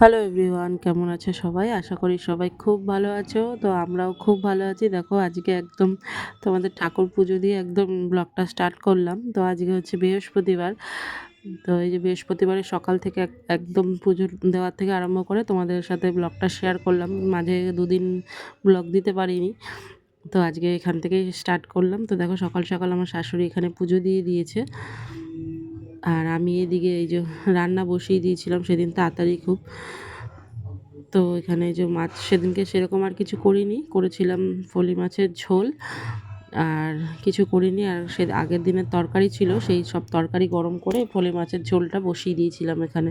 Hello everyone কেমন আছো সবাই? আশা করি সবাই খুব ভালো আছো। তো আমরাও খুব ভালো আছি। দেখো, আজকে একদম তোমাদের ঠাকুর পুজো দিয়ে একদম ব্লগটা স্টার্ট করলাম। তো আজকে হচ্ছে বৃহস্পতিবার। তো এই যে বৃহস্পতিবারের সকাল থেকে এক- একদম পুজো দেওয়ার থেকে আরম্ভ করে তোমাদের সাথে ব্লগটা শেয়ার করলাম। মাঝে দুদিন ব্লগ দিতে পারিনি। তো আজকে এখান থেকেই স্টার্ট করলাম। তো দেখো, সকাল সকাল আমার শাশুড়ি এখানে পুজো দিয়ে দিয়েছে। আর আমি এদিকে এই যে রান্না বসিয়ে দিয়েছিলাম সেদিন তাড়াতাড়ি খুব। তো এখানে যে মাছ, সেদিনকে সেরকম আর কিছু করিনি। করেছিলাম ফলি মাছের ঝোল আর কিছু করিনি। আর সে আগের দিনের তরকারি ছিল, সেই সব তরকারি গরম করে ফলি মাছের ঝোলটা বসিয়ে দিয়েছিলাম এখানে।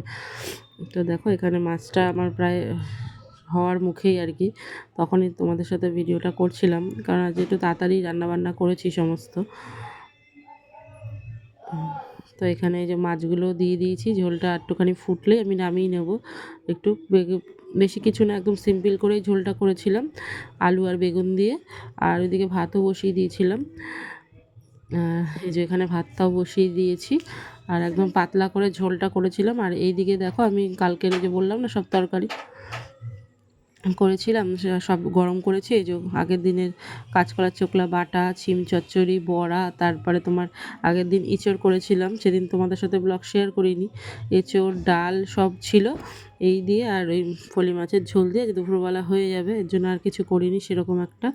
তো দেখো, এখানে মাছটা আমার প্রায় হওয়ার মুখেই আর কি। তখনই তোমাদের সাথে ভিডিওটা করছিলাম, কারণ আজ একটু তাড়াতাড়ি রান্নাবান্না করেছি সমস্ত। তো এখানে এই যে মাছগুলো দিয়ে দিয়েছি ঝোলটা একটুখানি ফুটলে আমি নামিয়ে নেব। একটু বেগে- বেশি কিছু না একদম সিম্পল করেই ঝোলটা করেছিলাম আলু আর বেগুন দিয়ে। আর ওইদিকে ভাতও বসিয়ে দিয়েছিলাম। এই যে এখানে ভাতটাও বসিয়ে দিয়েছি। আর একদম পাতলা করে ঝোলটা করেছিলাম। আর এই দিকে দেখো আমি কালকের এই যে বললাম না সব তরকারি। করেছিলাম সব গরম করেছি, এই যে আগের দিনের কাঁচকলার চোকলা বাটা শিম চচ্চড়ি, বড়া, তারপরে তোমার আগের দিন ইঁচড় করেছিলাম, সেদিন তোমাদের সাথে ব্লগ শেয়ার করিনি, এঁচড়, ডাল সব ছিল, এই দিয়ে আর ওই ফলি মাছের ঝোল দিয়ে দুপুরবেলা হয়ে যাবে, এর জন্য আর কিছু করিনি, সেরকম একটা।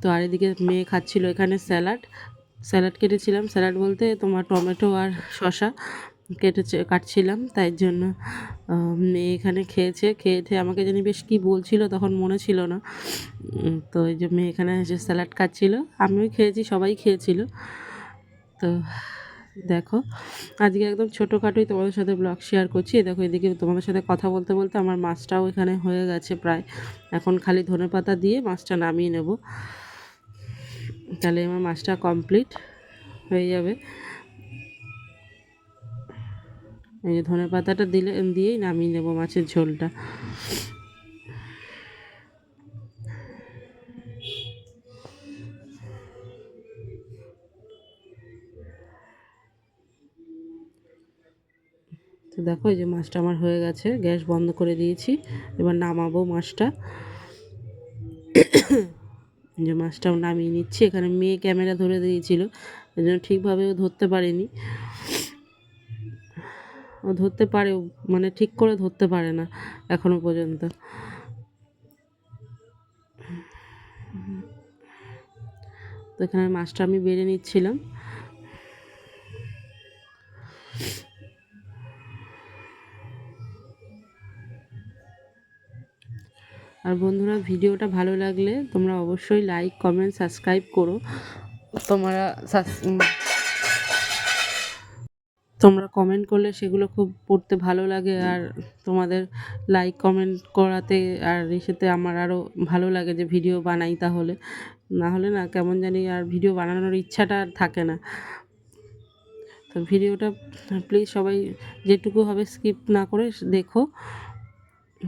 তো আর এদিকে মেয়ে খাচ্ছিল এখানে স্যালাড স্যালাড কেটেছিলাম, স্যালাড বলতে তোমার টমেটো আর শসা কেটেছে, কাটছিলাম, তাই জন্য মেয়ে এখানে খেয়েছে, খেয়ে খেয়ে আমাকে জানি বেশ কী বলছিল, তখন মনে ছিল না। তো এই যে মেয়ে এখানে এসে স্যালাড খাচ্ছিল, আমিও খেয়েছি, সবাই খেয়েছিল। তো দেখো, আজকে একদম ছোটোখাটোই তোমাদের সাথে ব্লগ শেয়ার করছি। দেখো, এদিকে তোমাদের সাথে কথা বলতে বলতে আমার মাছটাও এখানে হয়ে গেছে প্রায়। এখন খালি ধনেপাতা দিয়ে মাছটা নামিয়ে নেব। তাহলে আমার মাছটা কমপ্লিট হয়ে যাবে। এই যে ধনে পাতাটা দিলে, দিয়েই নামিয়ে নেব মাছের ঝোলটা। তো দেখো, এই যে মাছটা আমার হয়ে গেছে, গ্যাস বন্ধ করে দিয়েছি, এবার নামাবো মাছটা। যে মাছটাও নামিয়ে নিচ্ছি, এখানে মেয়ে ক্যামেরা ধরে দিয়েছিল এই জন্য ঠিকভাবে ও ধরতে পারেনি। ও ধরতে পারে মানে ঠিক করে ধরতে পারে না এখনও পর্যন্ত। তো এখানে মাছটা আমি বেড়ে নিচ্ছিলাম। আর বন্ধুরা, ভিডিওটা ভালো লাগলে তোমরা অবশ্যই লাইক কমেন্ট সাবস্ক্রাইব করো। তোমরা তোমরা কমেন্ট করলে সেগুলো খুব পড়তে ভালো লাগে আর তোমাদের লাইক কমেন্ট করাতে আর এসেতে আমার আরও ভালো লাগে যে ভিডিও বানাই তাহলে। না হলে না কেমন জানি আর ভিডিও বানানোর ইচ্ছাটা আর থাকে না। তো ভিডিওটা প্লিজ সবাই যেটুকু হবে স্কিপ না করে দেখো।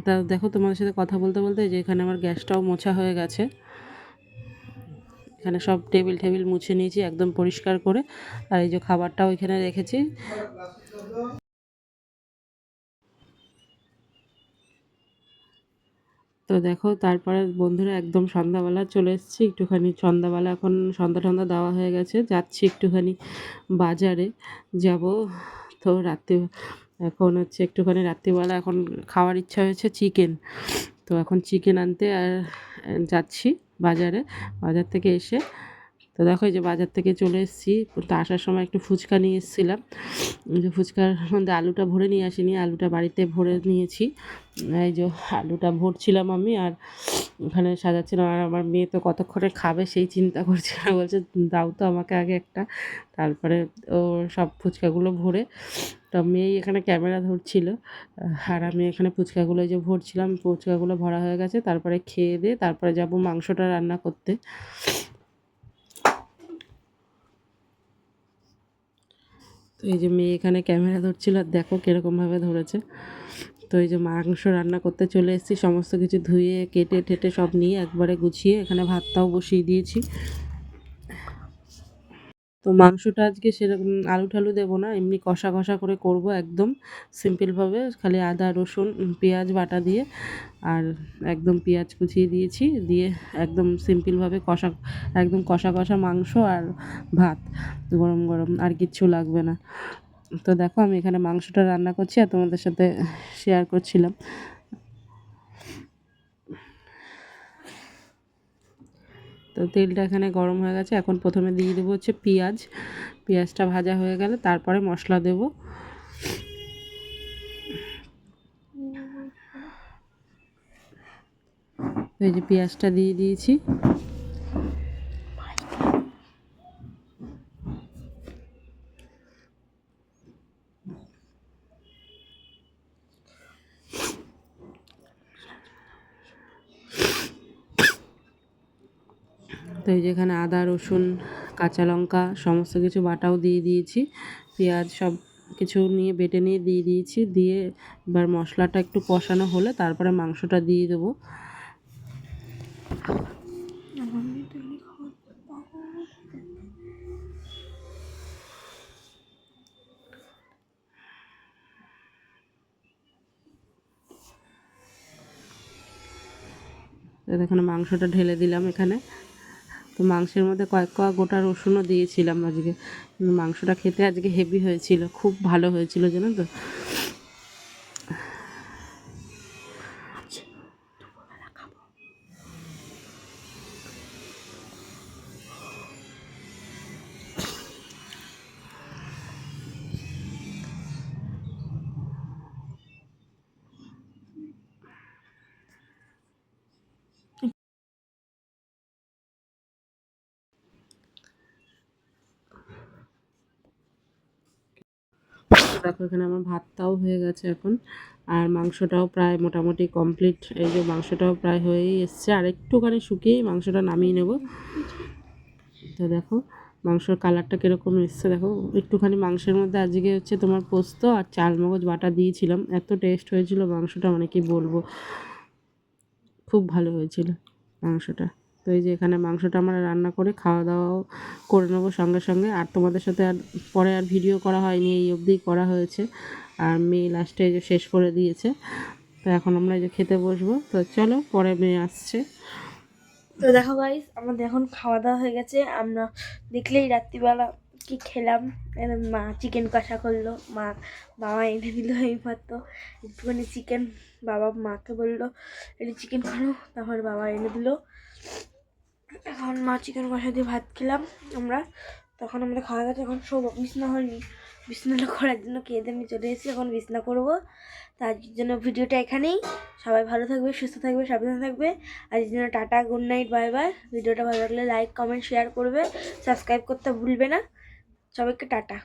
তা দেখো তোমাদের সাথে কথা বলতে বলতে যে এখানে আমার গ্যাসটাও মোছা হয়ে গেছে। এখানে সব টেবিল টেবিল মুছে নিয়েছি, একদম পরিষ্কার করে। আর এই যে খাবারটাও এখানে রেখেছি। তো দেখো, তারপরে বন্ধুরা একদম সন্ধ্যাবেলা চলে এসেছি, একটুখানি সন্ধ্যাবেলা এখন সন্ধ্যা টন্ধা দেওয়া হয়ে গেছে, যাচ্ছি একটুখানি বাজারে যাব। তো রাত্রি, এখন হচ্ছে একটুখানি রাত্রিবেলা এখন খাওয়ার ইচ্ছা হয়েছে চিকেন। তো এখন চিকেন আনতে আর যাচ্ছি। বাজারে, বাজার থেকে এসে। তো দেখো যে বাজার থেকে চলে এসেছি। তো আসার সময় একটু ফুচকা নিয়ে এসেছিলাম। যে ফুচকার মধ্যে আলুটা ভরে নিয়ে আসিনি, আলুটা বাড়িতে ভরে নিয়েছি। এই যে আলুটা ভরছিলাম আমি আর ওখানে সাজাচ্ছিলাম। আর আমার মেয়ে তো কতক্ষণে খাবে সেই চিন্তা করছিল বলছে, দাও তো আমাকে আগে একটা। তারপরে ও সব ফুচকাগুলো ভরে তো মেয়েই এখানে ক্যামেরা ধরছিল। আর আমি এখানে ফুচকাগুলো যে ভরছিলাম, ফুচকাগুলো ভরা হয়ে গেছে। তারপরে খেয়ে দিয়ে তারপরে যাব মাংসটা রান্না করতে। তো এই যে মেয়ে এখানে ক্যামেরা ধরছিল, আর দেখো কীরকমভাবে ধরেছে। তো এই যে মাংস রান্না করতে চলে এসেছি, সমস্ত কিছু ধুয়ে, কেটে টেটে সব নিয়ে একবারে গুছিয়ে এখানে ভাতটাও বসিয়ে দিয়েছি। তো মাংসটা আজকে সেরকম আলু ঠালু দেবো না, এমনি কষা কষা করে করব একদম সিম্পলভাবে খালি আদা, রসুন পেঁয়াজ বাটা দিয়ে আর একদম পেঁয়াজ কুচিয়ে দিয়েছি, দিয়ে একদম সিম্পলভাবে কষা, একদম কষা কষা মাংস আর ভাত, গরম গরম, আর কিচ্ছু লাগবে না। তো দেখো আমি এখানে মাংসটা রান্না করছি আর তোমাদের সাথে শেয়ার করছিলাম। তো তেলটা এখানে গরম হয়ে গেছে। এখন প্রথমে দিয়ে দেবো হচ্ছে পেঁয়াজ। পেঁয়াজটা ভাজা হয়ে গেলে তারপরে মশলা দেব। এই যে পেঁয়াজটা দিয়ে দিয়েছি। এই যেখানে আদা, রসুন, কাঁচা লঙ্কা সমস্ত কিছু বাটাও দিয়ে দিয়েছি। পেঁয়াজ সব কিছু নিয়ে বেটে নিয়ে দিয়ে দিয়েছি। দিয়ে এবার মশলাটা একটু কষানো হলে তারপরে মাংসটা দিয়ে দেবো। এখানে মাংসটা ঢেলে দিলাম এখানে। তো মাংসের মধ্যে কয়েক কয়েক গোটা রসুনও দিয়েছিলাম আজকে। মাংসটা খেতে আজকে হেভি হয়েছিল, খুব ভালো হয়েছিল, জানো তো? দেখো এখানে আমার ভাতটাও হয়ে গেছে এখন। আর মাংসটাও প্রায় মোটামুটি কমপ্লিট এই যে মাংসটাও প্রায় হয়েই এসছে। আর একটুখানি শুকিয়েই মাংসটা নামিয়ে নেব। তো দেখো, মাংসর কালারটা কীরকম এসছে দেখো। একটুখানি মাংসের মধ্যে আজকে হচ্ছে তোমার পোস্ত আর চাল মগজ বাটা দিয়েছিলাম। এত টেস্ট হয়েছিল মাংসটা মানে কি বলব। খুব ভালো হয়েছিল মাংসটা। তো এই যে এখানে মাংসটা আমরা রান্না করে খাওয়া দাওয়াও করে নেব সঙ্গে সঙ্গে। আর তোমাদের সাথে আর পরে আর ভিডিও করা হয়নি, এই অবধি করা হয়েছে। আর মেয়ে লাস্টে এই যে শেষ করে দিয়েছে। তো এখন আমরা এই যে খেতে বসবো। তো চলো, পরে মেয়ে আসছে। তো দেখো গাইস আমাদের এখন খাওয়া দাওয়া হয়ে গেছে। আমরা দেখলেই রাত্রিবেলা কি খেলাম। মা চিকেন কষা করল। মা, বাবা এনে দিল এই মাত্র। একটুখানি চিকেন বাবা মাকে বলল একটু চিকেন খানো। তারপরে বাবা এনে দিল। এখন মা চিকেন কষা দিয়ে ভাত খেলাম আমরা। তখন আমরা খাওয়া গেছে এখন সব বিছনা হয়নি। বিছনাটা করার জন্য কেঁদে আমি চলে এসেছি, এখন বিছনা করব। তার জন্য ভিডিওটা এখানেই। সবাই ভালো থাকবে, সুস্থ থাকবে, সাবধান থাকবে। আর জন্য tata good night bye bye ভিডিওটা ভালো লাগলে লাইক কমেন্ট শেয়ার করবে। সাবস্ক্রাইব করতে ভুলবে না। সবাইকে টাটা।